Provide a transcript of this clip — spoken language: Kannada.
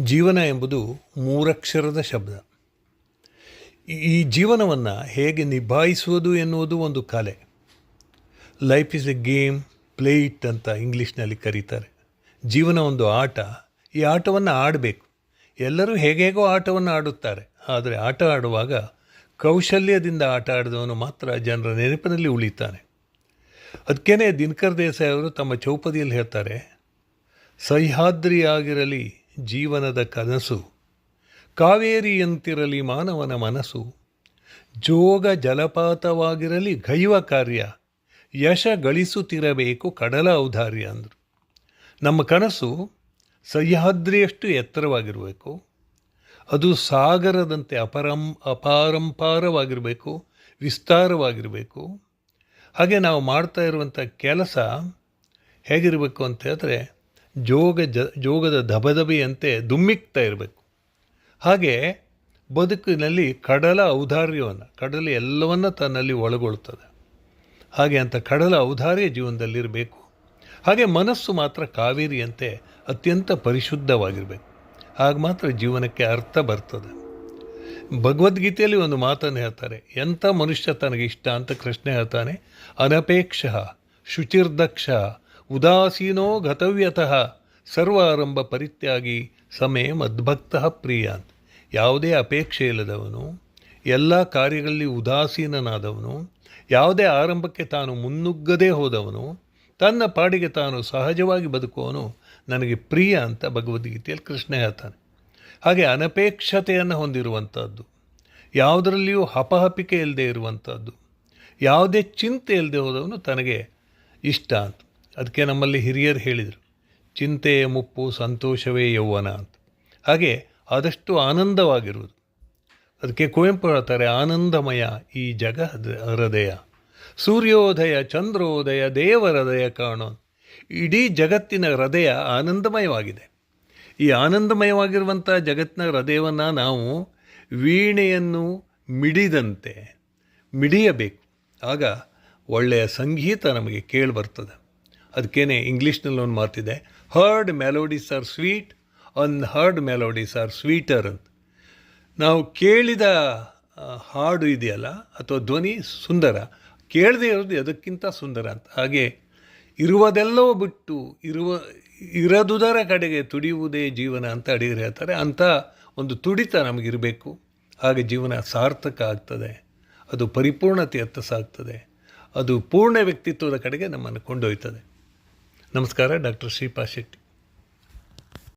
ಜೀವನ ಎಂಬುದು ಮೂರಕ್ಷರದ ಶಬ್ದ. ಈ ಜೀವನವನ್ನು ಹೇಗೆ ನಿಭಾಯಿಸುವುದು ಎನ್ನುವುದು ಒಂದು ಕಲೆ. Life is a game play it ಅಂತ ಇಂಗ್ಲೀಷ್ನಲ್ಲಿ ಕರೀತಾರೆ. ಜೀವನ ಒಂದು ಆಟ, ಈ ಆಟವನ್ನು ಆಡಬೇಕು. ಎಲ್ಲರೂ ಹೇಗೇಗೋ ಆಟವನ್ನು ಆಡುತ್ತಾರೆ. ಆದರೆ ಆಟ ಆಡುವಾಗ ಕೌಶಲ್ಯದಿಂದ ಆಟ ಆಡಿದವನು ಮಾತ್ರ ಜನರ ನೆನಪಿನಲ್ಲಿ ಉಳಿತಾನೆ. ಅದಕ್ಕೇ ದಿನಕರ್ ದೇಸಾಯಿ ಅವರು ತಮ್ಮ ಚೌಪದಿಯಲ್ಲಿ ಹೇಳ್ತಾರೆ, ಸಹ್ಯಾದ್ರಿಯಾಗಿರಲಿ ಜೀವನದ ಕನಸು. ಕಾವೇರಿಯಂತಿರಲಿ ಮಾನವನ ಮನಸ್ಸು ಜೋಗ ಜಲಪಾತವಾಗಿರಲಿ ಗೈವ ಕಾರ್ಯ. ಯಶ ಗಳಿಸುತ್ತಿರಬೇಕು ಕಡಲ ಔದಾರ್ಯ ಅಂದರು. ನಮ್ಮ ಕನಸು ಸಹ್ಯಾದ್ರಿಯಷ್ಟು ಎತ್ತರವಾಗಿರಬೇಕು. ಅದು ಸಾಗರದಂತೆ ಅಪರಂ ಅಪಾರಂಪಾರವಾಗಿರಬೇಕು, ವಿಸ್ತಾರವಾಗಿರಬೇಕು. ಹಾಗೆ ನಾವು ಮಾಡ್ತಾ ಇರುವಂಥ ಕೆಲಸ ಹೇಗಿರಬೇಕು ಅಂತ ಹೇಳಿದ್ರೆ ಜೋಗ ಜ, ಜೋಗದ ಧಬಧಬೆಯಂತೆ ದುಮ್ಮಿಕ್ತಾ ಇರಬೇಕು. ಹಾಗೆ ಬದುಕಿನಲ್ಲಿ ಕಡಲ ಔದಾರ್ಯವನ್ನು, ಕಡಲ ಎಲ್ಲವನ್ನ ತನ್ನಲ್ಲಿ ಒಳಗೊಳ್ತದೆ. ಹಾಗೆ ಅಂತ ಕಡಲ ಔದಾರ್ಯ ಜೀವನದಲ್ಲಿರಬೇಕು. ಹಾಗೆ ಮನಸ್ಸು ಮಾತ್ರ ಕಾವೇರಿಯಂತೆ ಅತ್ಯಂತ ಪರಿಶುದ್ಧವಾಗಿರಬೇಕು. ಆಗ ಮಾತ್ರ ಜೀವನಕ್ಕೆ ಅರ್ಥ ಬರ್ತದೆ. ಭಗವದ್ಗೀತೆಯಲ್ಲಿ ಒಂದು ಮಾತನ್ನು ಹೇಳ್ತಾರೆ, ಎಂಥ ಮನುಷ್ಯ ತನಗೆ ಇಷ್ಟ ಅಂತ ಕೃಷ್ಣ ಹೇಳ್ತಾನೆ, ಅನಪೇಕ್ಷ, ಶುಚಿರ್ದಕ್ಷ ಉದಾಸೀನೋ ಗತವ್ಯತಃ ಸರ್ವಾರಂಭ ಪರಿತ್ಯಾಗಿ ಸಮೇ ಮದ್ಭಕ್ತ ಪ್ರಿಯ ಅಂತ ಯಾವುದೇ ಅಪೇಕ್ಷೆ ಇಲ್ಲದವನು, ಎಲ್ಲ ಕಾರ್ಯಗಳಲ್ಲಿ ಉದಾಸೀನನಾದವನು, ಯಾವುದೇ ಆರಂಭಕ್ಕೆ ತಾನು ಮುನ್ನುಗ್ಗದೇ ಹೋದವನು, ತನ್ನ ಪಾಡಿಗೆ ತಾನು ಸಹಜವಾಗಿ ಬದುಕುವವನು ನನಗೆ ಪ್ರಿಯ ಅಂತ ಭಗವದ್ಗೀತೆಯಲ್ಲಿ ಕೃಷ್ಣ ಹೇಳ್ತಾನೆ. ಹಾಗೆ ಅನಪೇಕ್ಷತೆಯನ್ನು ಹೊಂದಿರುವಂಥದ್ದು ಯಾವುದರಲ್ಲಿಯೂ ಹಪಹಪಿಕೆ ಇಲ್ಲದೆ ಇರುವಂಥದ್ದು ಯಾವುದೇ ಚಿಂತೆ ಇಲ್ಲದೆ ಹೋದವನು ತನಗೆ ಇಷ್ಟ ಅಂತ. ಅದಕ್ಕೆ ನಮ್ಮಲ್ಲಿ ಹಿರಿಯರು ಹೇಳಿದರು, ಚಿಂತೆಯ ಮುಪ್ಪು ಸಂತೋಷವೇ ಯೌವನ ಅಂತ. ಹಾಗೆ ಆದಷ್ಟು ಆನಂದವಾಗಿರುವುದು. ಅದಕ್ಕೆ ಕುವೆಂಪು ಹೇಳ್ತಾರೆ, ಆನಂದಮಯ ಈ ಜಗ ಹೃದಯ, ಸೂರ್ಯೋದಯ, ಚಂದ್ರೋದಯ ದೇವರದಯ ಕಾಣೋ, ಇಡೀ ಜಗತ್ತಿನ ಹೃದಯ ಆನಂದಮಯವಾಗಿದೆ. ಈ ಆನಂದಮಯವಾಗಿರುವಂಥ ಜಗತ್ತಿನ ಹೃದಯವನ್ನು ನಾವು ವೀಣೆಯನ್ನು ಮಿಡಿದಂತೆ, ಮಿಡಿಯಬೇಕು. ಆಗ ಒಳ್ಳೆಯ ಸಂಗೀತ ನಮಗೆ ಕೇಳಿ ಬರ್ತದೆ ಅದಕ್ಕೇನೆ ಇಂಗ್ಲೀಷ್ನಲ್ಲಿ ಒಂದು ಮಾತಿದೆ heard melodies are sweet heard melodies are sweeter ಅಂತ. ನಾವು ಕೇಳಿದ ಹಾಡು ಇದೆಯಲ್ಲ, ಅಥವಾ ಧ್ವನಿ ಸುಂದರ, ಕೇಳದೇ ಇರೋದು ಅದಕ್ಕಿಂತ ಸುಂದರ ಅಂತ. ಹಾಗೆ ಇರುವುದೆಲ್ಲವೂ ಬಿಟ್ಟು ಇರುವ, ಇರದುದರ ಕಡೆಗೆ ತುಡಿಯುವುದೇ ಜೀವನ ಅಂತ ಅಡಿಗರು ಹೇಳ್ತಾರೆ. ಅಂಥ ಒಂದು ತುಡಿತ ನಮಗಿರಬೇಕು. ಹಾಗೆ ಜೀವನ ಸಾರ್ಥಕ ಆಗ್ತದೆ. ಅದು ಪರಿಪೂರ್ಣತೆಯತ್ತ ಸಾಗ್ತದೆ. ಅದು ಪೂರ್ಣ ವ್ಯಕ್ತಿತ್ವದ ಕಡೆಗೆ ನಮ್ಮನ್ನು ಕೊಂಡೊಯ್ತದೆ. ನಮಸ್ಕಾರ ಡಾಕ್ಟರ್ ಶ್ರೀಪಾ ಶೆಟ್ಟಿ.